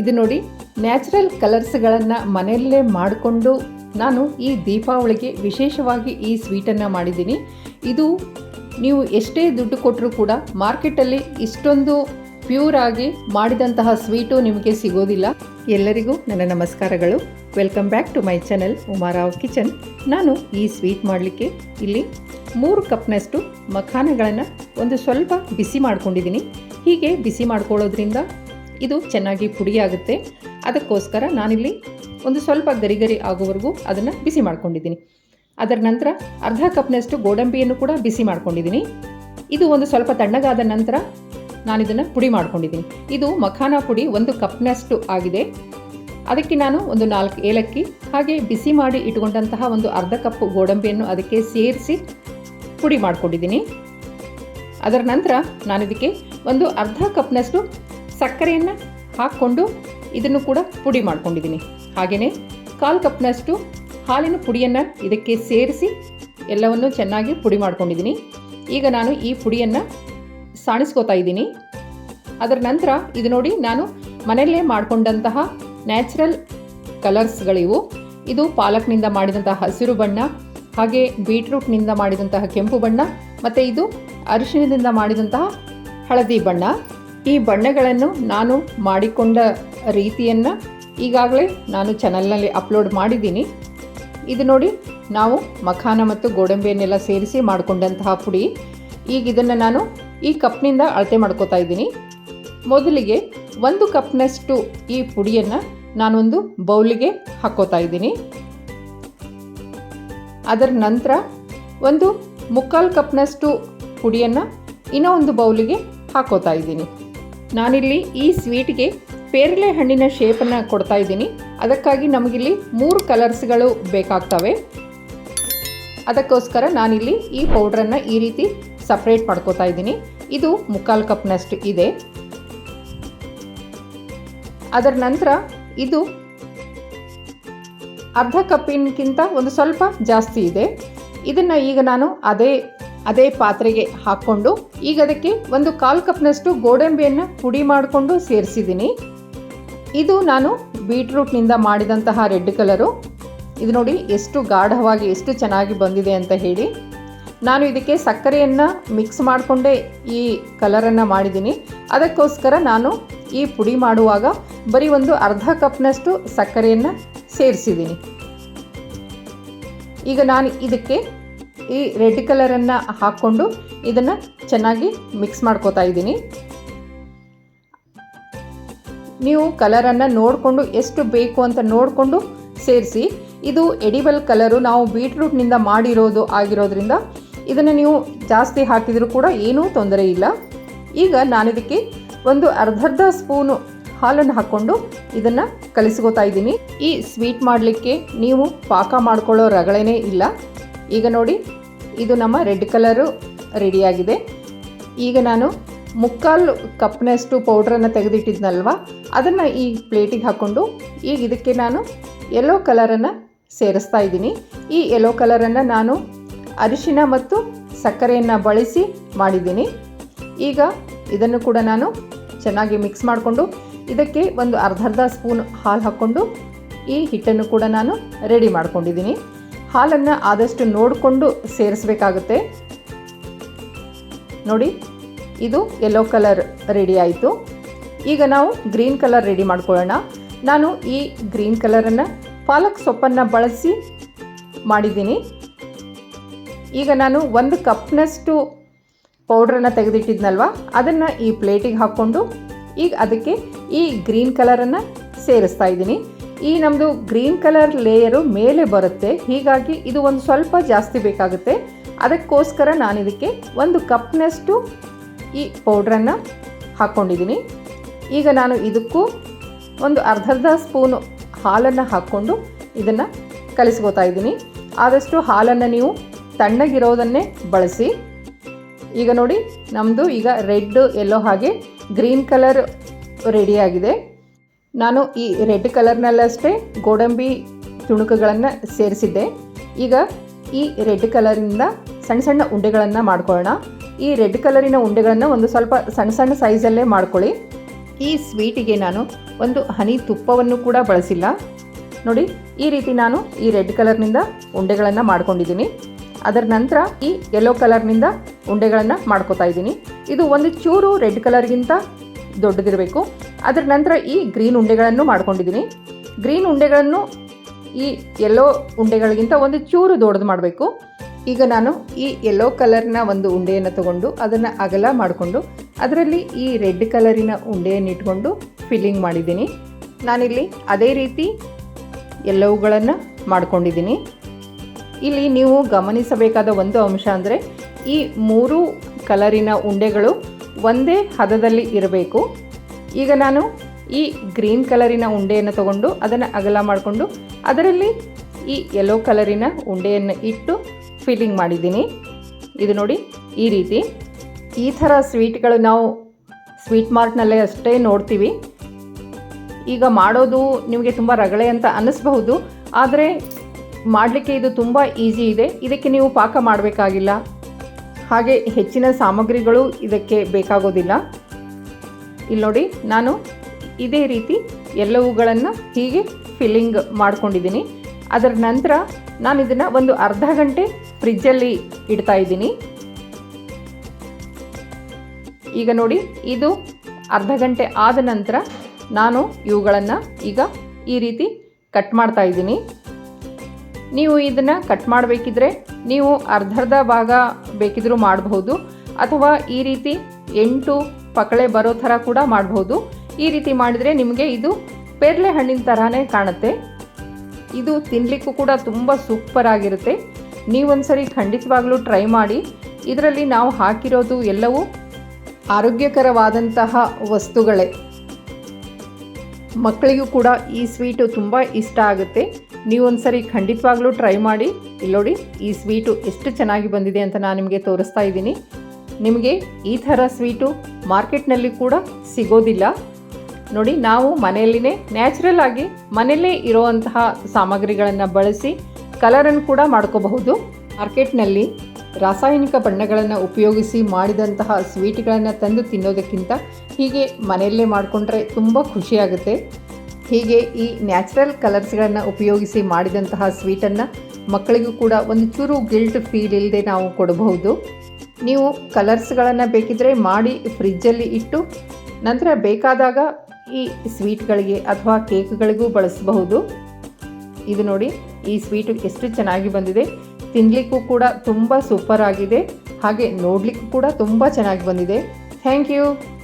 ಇದು ನೋಡಿ, ನ್ಯಾಚುರಲ್ ಕಲರ್ಸ್ಗಳನ್ನು ಮನೆಯಲ್ಲೇ ಮಾಡಿಕೊಂಡು ನಾನು ಈ ದೀಪಾವಳಿಗೆ ವಿಶೇಷವಾಗಿ ಈ ಸ್ವೀಟನ್ನು ಮಾಡಿದ್ದೀನಿ. ಇದು ನೀವು ಎಷ್ಟೇ ದುಡ್ಡು ಕೊಟ್ಟರೂ ಕೂಡ ಮಾರ್ಕೆಟಲ್ಲಿ ಇಷ್ಟೊಂದು ಪ್ಯೂರ್ ಮಾಡಿದಂತಹ ಸ್ವೀಟು ನಿಮಗೆ ಸಿಗೋದಿಲ್ಲ. ಎಲ್ಲರಿಗೂ ನನ್ನ ನಮಸ್ಕಾರಗಳು. Welcome back to my channel Uma Rao kitchen. ನಾನು ಈ ಸ್ವೀಟ್ ಮಾಡಲಿಕ್ಕೆ ಇಲ್ಲಿ ಮೂರು ಕಪ್ನಷ್ಟು ಮಖಾನಗಳನ್ನು ಒಂದು ಸ್ವಲ್ಪ ಬಿಸಿ ಮಾಡ್ಕೊಂಡಿದ್ದೀನಿ. ಹೀಗೆ ಬಿಸಿ ಮಾಡ್ಕೊಳ್ಳೋದ್ರಿಂದ ಇದು ಚೆನ್ನಾಗಿ ಪುಡಿಯಾಗುತ್ತೆ. ಅದಕ್ಕೋಸ್ಕರ ನಾನಿಲ್ಲಿ ಒಂದು ಸ್ವಲ್ಪ ಗರಿ ಗರಿ ಆಗೋವರೆಗೂ ಅದನ್ನು ಬಿಸಿ ಮಾಡ್ಕೊಂಡಿದ್ದೀನಿ. ಅದರ ನಂತರ ಅರ್ಧ ಕಪ್ನಷ್ಟು ಗೋಡಂಬಿಯನ್ನು ಕೂಡ ಬಿಸಿ ಮಾಡ್ಕೊಂಡಿದ್ದೀನಿ. ಇದು ಒಂದು ಸ್ವಲ್ಪ ತಣ್ಣಗಾದ ನಂತರ ನಾನು ಇದನ್ನು ಪುಡಿ ಮಾಡ್ಕೊಂಡಿದ್ದೀನಿ. ಇದು ಮಖಾನ ಪುಡಿ ಒಂದು ಕಪ್ನಷ್ಟು ಆಗಿದೆ. ಅದಕ್ಕೆ ನಾನು ಒಂದು ನಾಲ್ಕು ಏಲಕ್ಕಿ ಹಾಗೆ ಬಿಸಿ ಮಾಡಿ ಇಟ್ಕೊಂಡಂತಹ ಒಂದು ಅರ್ಧ ಕಪ್ ಗೋಡಂಬಿಯನ್ನು ಅದಕ್ಕೆ ಸೇರಿಸಿ ಪುಡಿ ಮಾಡ್ಕೊಂಡಿದ್ದೀನಿ. ಅದರ ನಂತರ ನಾನು ಇದಕ್ಕೆ ಒಂದು ಅರ್ಧ ಕಪ್ನಷ್ಟು ಸಕ್ಕರೆಯನ್ನು ಹಾಕ್ಕೊಂಡು ಇದನ್ನು ಕೂಡ ಪುಡಿ ಮಾಡ್ಕೊಂಡಿದ್ದೀನಿ. ಹಾಗೆಯೇ ಕಾಲು ಕಪ್ನಷ್ಟು ಹಾಲಿನ ಪುಡಿಯನ್ನು ಇದಕ್ಕೆ ಸೇರಿಸಿ ಎಲ್ಲವನ್ನು ಚೆನ್ನಾಗಿ ಪುಡಿ ಮಾಡ್ಕೊಂಡಿದ್ದೀನಿ. ಈಗ ನಾನು ಈ ಪುಡಿಯನ್ನು ಸಾಣಿಸ್ಕೋತಾ ಇದ್ದೀನಿ. ಅದರ ನಂತರ ಇದು ನೋಡಿ ನಾನು ಮನೆಯಲ್ಲೇ ಮಾಡಿಕೊಂಡಂತಹ ನ್ಯಾಚುರಲ್ ಕಲರ್ಸ್ಗಳಿವು. ಇದು ಪಾಲಕ್ನಿಂದ ಮಾಡಿದಂತಹ ಹಸಿರು ಬಣ್ಣ, ಹಾಗೆ ಬೀಟ್ರೂಟ್ನಿಂದ ಮಾಡಿದಂತಹ ಕೆಂಪು ಬಣ್ಣ, ಮತ್ತು ಇದು ಅರಿಶಿಣದಿಂದ ಮಾಡಿದಂತಹ ಹಳದಿ ಬಣ್ಣ. ಈ ಬಣ್ಣಗಳನ್ನು ನಾನು ಮಾಡಿಕೊಂಡ ರೀತಿಯನ್ನು ಈಗಾಗಲೇ ನಾನು ಚಾನಲ್ನಲ್ಲಿ ಅಪ್ಲೋಡ್ ಮಾಡಿದ್ದೀನಿ. ಇದು ನೋಡಿ, ನಾವು ಮಖಾನ ಮತ್ತು ಗೋಡಂಬಿಯನ್ನೆಲ್ಲ ಸೇರಿಸಿ ಮಾಡಿಕೊಂಡಂತಹ ಪುಡಿ. ಈಗ ಇದನ್ನು ನಾನು ಈ ಕಪ್ನಿಂದ ಅಳತೆ ಮಾಡ್ಕೋತಾ ಇದ್ದೀನಿ. ಮೊದಲಿಗೆ ಒಂದು ಕಪ್ನಷ್ಟು ಈ ಪುಡಿಯನ್ನು ನಾನೊಂದು ಬೌಲಿಗೆ ಹಾಕೋತಾ ಇದ್ದೀನಿ. ಅದರ ನಂತರ ಒಂದು ಮುಕ್ಕಾಲು ಕಪ್ನಷ್ಟು ಪುಡಿಯನ್ನು ಇನ್ನೂ ಒಂದು ಬೌಲಿಗೆ ಹಾಕೋತಾ ಇದ್ದೀನಿ. ನಾನಿಲ್ಲಿ ಈ ಸ್ವೀಟ್ಗೆ ಪೇರಳೆ ಹಣ್ಣಿನ ಶೇಪನ್ನು ಕೊಡ್ತಾ ಇದ್ದೀನಿ. ಅದಕ್ಕಾಗಿ ನಮಗಿಲ್ಲಿ ಮೂರು ಕಲರ್ಸ್ಗಳು ಬೇಕಾಗ್ತವೆ. ಅದಕ್ಕೋಸ್ಕರ ನಾನಿಲ್ಲಿ ಈ ಪೌಡ್ರನ್ನು ಈ ರೀತಿ ಸಪ್ರೇಟ್ ಮಾಡ್ಕೋತಾ ಇದ್ದೀನಿ. ಇದು ಮುಕ್ಕಾಲು ಕಪ್ನಷ್ಟು ಇದೆ. ಅದರ ನಂತರ ಇದು ಅರ್ಧ ಕಪ್ಪಿನಕ್ಕಿಂತ ಒಂದು ಸ್ವಲ್ಪ ಜಾಸ್ತಿ ಇದೆ. ಇದನ್ನು ಈಗ ನಾನು ಅದೇ ಅದೇ ಪಾತ್ರೆಗೆ ಹಾಕ್ಕೊಂಡು ಈಗ ಅದಕ್ಕೆ ಒಂದು ಕಾಲು ಕಪ್ನಷ್ಟು ಗೋಡಂಬಿಯನ್ನು ಪುಡಿ ಮಾಡಿಕೊಂಡು ಸೇರಿಸಿದ್ದೀನಿ. ಇದು ನಾನು ಬೀಟ್ರೂಟ್ನಿಂದ ಮಾಡಿದಂತಹ ರೆಡ್ ಕಲರು ಇದು ನೋಡಿ ಎಷ್ಟು ಗಾಢವಾಗಿ, ಎಷ್ಟು ಚೆನ್ನಾಗಿ ಬಂದಿದೆ ಅಂತ ಹೇಳಿ. ನಾನು ಇದಕ್ಕೆ ಸಕ್ಕರೆಯನ್ನು ಮಿಕ್ಸ್ ಮಾಡಿಕೊಂಡೇ ಈ ಕಲರನ್ನು ಮಾಡಿದ್ದೀನಿ. ಅದಕ್ಕೋಸ್ಕರ ನಾನು ಈ ಪುಡಿ ಮಾಡುವಾಗ ಬರೀ ಒಂದು ಅರ್ಧ ಕಪ್ನಷ್ಟು ಸಕ್ಕರೆಯನ್ನು ಸೇರಿಸಿದ್ದೀನಿ. ಈಗ ನಾನು ಇದಕ್ಕೆ ಈ ರೆಡ್ ಕಲರನ್ನು ಹಾಕ್ಕೊಂಡು ಇದನ್ನು ಚೆನ್ನಾಗಿ ಮಿಕ್ಸ್ ಮಾಡ್ಕೋತಾ ಇದ್ದೀನಿ. ನೀವು ಕಲರನ್ನು ನೋಡಿಕೊಂಡು ಎಷ್ಟು ಬೇಕು ಅಂತ ನೋಡಿಕೊಂಡು ಸೇರಿಸಿ, ಇದು ಎಡಿಬಲ್ ಕಲರು ನಾವು ಬೀಟ್ರೂಟ್ನಿಂದ ಮಾಡಿರೋದು ಆಗಿರೋದ್ರಿಂದ ಇದನ್ನು ನೀವು ಜಾಸ್ತಿ ಹಾಕಿದರೂ ಕೂಡ ಏನೂ ತೊಂದರೆ ಇಲ್ಲ. ಈಗ ನಾನಿದಕ್ಕೆ ಒಂದು ಅರ್ಧರ್ಧ ಸ್ಪೂನು ಹಾಲನ್ನು ಹಾಕ್ಕೊಂಡು ಇದನ್ನು ಕಲಿಸ್ಕೋತಾ ಇದ್ದೀನಿ. ಈ ಸ್ವೀಟ್ ಮಾಡಲಿಕ್ಕೆ ನೀವು ಪಾಕ ಮಾಡ್ಕೊಳ್ಳೋ ರಗಳೇನೇ ಇಲ್ಲ. ಈಗ ನೋಡಿ, ಇದು ನಮ್ಮ ರೆಡ್ ಕಲರು ರೆಡಿಯಾಗಿದೆ ಈಗ ನಾನು ಮುಕ್ಕಾಲು ಕಪ್ನಷ್ಟು ಪೌಡ್ರನ್ನು ತೆಗೆದಿಟ್ಟಿದ್ನಲ್ವ, ಅದನ್ನು ಈ ಪ್ಲೇಟಿಗೆ ಹಾಕ್ಕೊಂಡು ಈಗ ಇದಕ್ಕೆ ನಾನು ಯೆಲ್ಲೋ ಕಲರನ್ನು ಸೇರಿಸ್ತಾ ಇದ್ದೀನಿ. ಈ ಯೆಲ್ಲೋ ಕಲರನ್ನು ನಾನು ಅರಿಶಿನ ಮತ್ತು ಸಕ್ಕರೆಯನ್ನು ಬಳಸಿ ಮಾಡಿದ್ದೀನಿ. ಈಗ ಇದನ್ನು ಕೂಡ ನಾನು ಚೆನ್ನಾಗಿ ಮಿಕ್ಸ್ ಮಾಡಿಕೊಂಡು ಇದಕ್ಕೆ ಒಂದು ಅರ್ಧ ಅರ್ಧ ಸ್ಪೂನ್ ಹಾಲು ಹಾಕ್ಕೊಂಡು ಈ ಹಿಟ್ಟನ್ನು ಕೂಡ ನಾನು ರೆಡಿ ಮಾಡ್ಕೊಂಡಿದ್ದೀನಿ. ಹಾಲನ್ನು ಆದಷ್ಟು ನೋಡಿಕೊಂಡು ಸೇರಿಸ್ಬೇಕಾಗುತ್ತೆ. ನೋಡಿ, ಇದು ಯೆಲ್ಲೋ ಕಲರ್ ರೆಡಿ ಆಯಿತು. ಈಗ ನಾವು ಗ್ರೀನ್ ಕಲರ್ ರೆಡಿ ಮಾಡ್ಕೊಳ್ಳೋಣ. ನಾನು ಈ ಗ್ರೀನ್ ಕಲರನ್ನು ಪಾಲಕ್ ಸೊಪ್ಪನ್ನು ಬಳಸಿ ಮಾಡಿದ್ದೀನಿ. ಈಗ ನಾನು ಒಂದು ಕಪ್ನಷ್ಟು ಪೌಡ್ರನ್ನು ತೆಗೆದಿಟ್ಟಿದ್ನಲ್ವ? ಅದನ್ನು ಈ ಪ್ಲೇಟಿಗೆ ಹಾಕ್ಕೊಂಡು ಈಗ ಅದಕ್ಕೆ ಈ ಗ್ರೀನ್ ಕಲರನ್ನು ಸೇರಿಸ್ತಾ ಇದ್ದೀನಿ. ಈ ನಮ್ಮದು ಗ್ರೀನ್ ಕಲರ್ ಲೇಯರು ಮೇಲೆ ಬರುತ್ತೆ. ಹೀಗಾಗಿ ಇದು ಒಂದು ಸ್ವಲ್ಪ ಜಾಸ್ತಿ ಬೇಕಾಗುತ್ತೆ. ಅದಕ್ಕೋಸ್ಕರ ನಾನು ಇದಕ್ಕೆ ಒಂದು ಕಪ್ನಷ್ಟು ಈ ಪೌಡ್ರನ್ನು ಹಾಕ್ಕೊಂಡಿದ್ದೀನಿ ಈಗ ನಾನು ಇದಕ್ಕೂ ಒಂದು ಅರ್ಧರ್ಧ ಸ್ಪೂನು ಹಾಲನ್ನು ಹಾಕ್ಕೊಂಡು ಇದನ್ನು ಕಲಿಸ್ಕೋತಾ ಇದ್ದೀನಿ. ಆದಷ್ಟು ಹಾಲನ್ನು ನೀವು ತಣ್ಣಗಿರೋದನ್ನೇ ಬಳಸಿ. ಈಗ ನೋಡಿ ನಮ್ಮದು ಈಗ ರೆಡ್ ಎಲ್ಲೋ ಹಾಗೆ ಗ್ರೀನ್ ಕಲರ್ ರೆಡಿಯಾಗಿದೆ ನಾನು ಈ ರೆಡ್ ಕಲರ್ನಲ್ಲಷ್ಟೇ ಗೋಡಂಬಿ ತುಣುಕುಗಳನ್ನು ಸೇರಿಸಿದ್ದೆ. ಈಗ ಈ ರೆಡ್ ಕಲರಿಂದ ಸಣ್ಣ ಸಣ್ಣ ಉಂಡೆಗಳನ್ನು ಮಾಡ್ಕೊಳ್ಳೋಣ. ಈ ರೆಡ್ ಕಲರಿನ ಉಂಡೆಗಳನ್ನು ಒಂದು ಸ್ವಲ್ಪ ಸಣ್ಣ ಸಣ್ಣ ಸೈಜಲ್ಲೇ ಮಾಡ್ಕೊಳ್ಳಿ. ಈ ಸ್ವೀಟಿಗೆ ನಾನು ಒಂದು ಹನಿ ತುಪ್ಪವನ್ನು ಕೂಡ ಬಳಸಿಲ್ಲ. ನೋಡಿ, ಈ ರೀತಿ ನಾನು ಈ ರೆಡ್ ಕಲರ್ನಿಂದ ಉಂಡೆಗಳನ್ನು ಮಾಡ್ಕೊಂಡಿದ್ದೀನಿ. ಅದರ ನಂತರ ಈ ಯೆಲ್ಲೋ ಕಲರ್ನಿಂದ ಉಂಡೆಗಳನ್ನು ಮಾಡ್ಕೋತಾ ಇದ್ದೀನಿ. ಇದು ಒಂದು ಚೂರು ರೆಡ್ ಕಲರ್ಗಿಂತ ದೊಡ್ಡದಿರಬೇಕು. ಅದರ ನಂತರ ಈ ಗ್ರೀನ್ ಉಂಡೆಗಳನ್ನು ಮಾಡ್ಕೊಂಡಿದ್ದೀನಿ. ಗ್ರೀನ್ ಉಂಡೆಗಳನ್ನು ಈ ಎಲ್ಲೋ ಉಂಡೆಗಳಿಗಿಂತ ಒಂದು ಚೂರು ದೊಡ್ಡದು ಮಾಡಬೇಕು. ಈಗ ನಾನು ಈ ಎಲ್ಲೋ ಕಲರ್ನ ಒಂದು ಉಂಡೆಯನ್ನು ತಗೊಂಡು ಅದನ್ನು ಅಗಲ ಮಾಡಿಕೊಂಡು ಅದರಲ್ಲಿ ಈ ರೆಡ್ ಕಲರಿನ ಉಂಡೆಯನ್ನು ಇಟ್ಕೊಂಡು ಫಿಲ್ಲಿಂಗ್ ಮಾಡಿದ್ದೀನಿ. ನಾನಿಲ್ಲಿ ಅದೇ ರೀತಿ ಎಲ್ಲವುಗಳನ್ನು ಮಾಡ್ಕೊಂಡಿದ್ದೀನಿ. ಇಲ್ಲಿ ನೀವು ಗಮನಿಸಬೇಕಾದ ಒಂದು ಅಂಶ ಅಂದರೆ ಈ ಮೂರು ಕಲರಿನ ಉಂಡೆಗಳು ಒಂದೇ ಹದದಲ್ಲಿ ಇರಬೇಕು. ಈಗ ನಾನು ಈ ಗ್ರೀನ್ ಕಲರಿನ ಉಂಡೆಯನ್ನು ತಗೊಂಡು ಅದನ್ನು ಅಗಲ ಮಾಡಿಕೊಂಡು ಅದರಲ್ಲಿ ಈ ಯೆಲ್ಲೋ ಕಲರಿನ ಉಂಡೆಯನ್ನು ಇಟ್ಟು ಫಿಲ್ಲಿಂಗ್ ಮಾಡಿದ್ದೀನಿ. ಇದು ನೋಡಿ ಈ ರೀತಿ. ಈ ಥರ ಸ್ವೀಟ್ಗಳು ನಾವು ಸ್ವೀಟ್ ಮಾರ್ಟ್ನಲ್ಲೇ ಅಷ್ಟೇ ನೋಡ್ತೀವಿ. ಈಗ ಮಾಡೋದು ನಿಮಗೆ ತುಂಬ ರಗಳೆ ಅಂತ ಅನ್ನಿಸ್ಬಹುದು, ಆದರೆ ಮಾಡಲಿಕ್ಕೆ ಇದು ತುಂಬ ಈಸಿ ಇದೆ. ಇದಕ್ಕೆ ನೀವು ಪಾಕ ಮಾಡಬೇಕಾಗಿಲ್ಲ. ಹಾಗೆ ಹೆಚ್ಚಿನ ಸಾಮಗ್ರಿಗಳು ಇದಕ್ಕೆ ಬೇಕಾಗೋದಿಲ್ಲ. ಇಲ್ಲಿ ನೋಡಿ, ನಾನು ಇದೇ ರೀತಿ ಎಲ್ಲವುಗಳನ್ನು ಹೀಗೆ ಫಿಲ್ಲಿಂಗ್ ಮಾಡ್ಕೊಂಡಿದ್ದೀನಿ. ಅದರ ನಂತರ ನಾನು ಇದನ್ನು ಒಂದು ಅರ್ಧ ಗಂಟೆ ಫ್ರಿಜ್ಜಲ್ಲಿ ಇಡ್ತಾ ಇದ್ದೀನಿ. ಈಗ ನೋಡಿ, ಇದು ಅರ್ಧ ಗಂಟೆ ಆದ ನಂತರ ನಾನು ಇವುಗಳನ್ನು ಈಗ ಈ ರೀತಿ ಕಟ್ ಮಾಡ್ತಾ ಇದ್ದೀನಿ. ನೀವು ಇದನ್ನು ಕಟ್ ಮಾಡಬೇಕಿದ್ರೆ ನೀವು ಅರ್ಧರ್ಧ ಭಾಗ ಬೇಕಿದ್ರೂ ಮಾಡಬಹುದು. ಅಥವಾ ಈ ರೀತಿ ಎಂಟು ಪಕಳೆ ಬರೋ ಥರ ಕೂಡ ಮಾಡಬಹುದು ಈ ರೀತಿ ಮಾಡಿದರೆ ನಿಮಗೆ ಇದು ಪೇರ್ಲೆ ಹಣ್ಣಿನ ಥರನೇ ಕಾಣುತ್ತೆ. ಇದು ತಿನ್ನಲಿಕ್ಕೂ ಕೂಡ ತುಂಬ ಸೂಪರ್ ಆಗಿರುತ್ತೆ. ನೀವೊಂದ್ಸರಿ ಖಂಡಿತವಾಗ್ಲೂ ಟ್ರೈ ಮಾಡಿ. ಇದರಲ್ಲಿ ನಾವು ಹಾಕಿರೋದು ಎಲ್ಲವೂ ಆರೋಗ್ಯಕರವಾದಂತಹ ವಸ್ತುಗಳೇ. ಮಕ್ಕಳಿಗೂ ಕೂಡ ಈ ಸ್ವೀಟು ತುಂಬ ಇಷ್ಟ ಆಗುತ್ತೆ. ನೀವೊಂದ್ಸರಿ ಖಂಡಿತವಾಗ್ಲೂ ಟ್ರೈ ಮಾಡಿ. ಇಲ್ಲೋಡಿ ಈ ಸ್ವೀಟು ಎಷ್ಟು ಚೆನ್ನಾಗಿ ಬಂದಿದೆ ಅಂತ ನಾನು ನಿಮಗೆ ತೋರಿಸ್ತಾ ಇದ್ದೀನಿ. ನಿಮಗೆ ಈ ಥರ ಸ್ವೀಟು ಮಾರ್ಕೆಟ್ನಲ್ಲಿ ಕೂಡ ಸಿಗೋದಿಲ್ಲ. ನೋಡಿ, ನಾವು ಮನೆಯಲ್ಲಿನೇ ನ್ಯಾಚುರಲ್ ಆಗಿ ಮನೆಯಲ್ಲೇ ಇರುವಂತಹ ಸಾಮಗ್ರಿಗಳನ್ನು ಬಳಸಿ ಕಲರನ್ನು ಕೂಡ ಮಾಡ್ಕೋಬಹುದು. ಮಾರ್ಕೆಟ್ನಲ್ಲಿ ರಾಸಾಯನಿಕ ಬಣ್ಣಗಳನ್ನು ಉಪಯೋಗಿಸಿ ಮಾಡಿದಂತಹ ಸ್ವೀಟ್ಗಳನ್ನು ತಂದು ತಿನ್ನೋದಕ್ಕಿಂತ ಹೀಗೆ ಮನೆಯಲ್ಲೇ ಮಾಡಿಕೊಂಡ್ರೆ ತುಂಬ ಖುಷಿಯಾಗುತ್ತೆ. ಹೀಗೆ ಈ ನ್ಯಾಚುರಲ್ ಕಲರ್ಸ್ಗಳನ್ನು ಉಪಯೋಗಿಸಿ ಮಾಡಿದಂತಹ ಸ್ವೀಟನ್ನು ಮಕ್ಕಳಿಗೂ ಕೂಡ ಒಂದು ಚೂರು ಗಿಲ್ಟ್ ಫೀಲ್ ಇಲ್ಲದೆ ನಾವು ಕೊಡಬಹುದು. ನೀವು ಕಲರ್ಸ್ಗಳನ್ನು ಬೇಕಿದ್ದರೆ ಮಾಡಿ ಫ್ರಿಜ್ಜಲ್ಲಿ ಇಟ್ಟು ನಂತರ ಬೇಕಾದಾಗ ಈ ಸ್ವೀಟ್ಗಳಿಗೆ ಅಥವಾ ಕೇಕ್ಗಳಿಗೂ ಬಳಸಬಹುದು. ಇದು ನೋಡಿ, ಈ ಸ್ವೀಟು ಎಷ್ಟು ಚೆನ್ನಾಗಿ ಬಂದಿದೆ. ತಿನ್ನಲಿಕ್ಕೂ ಕೂಡ ತುಂಬ ಸೂಪರ್ ಆಗಿದೆ. ಹಾಗೆ ನೋಡಲಿಕ್ಕೂ ಕೂಡ ತುಂಬ ಚೆನ್ನಾಗಿ ಬಂದಿದೆ. Thank you.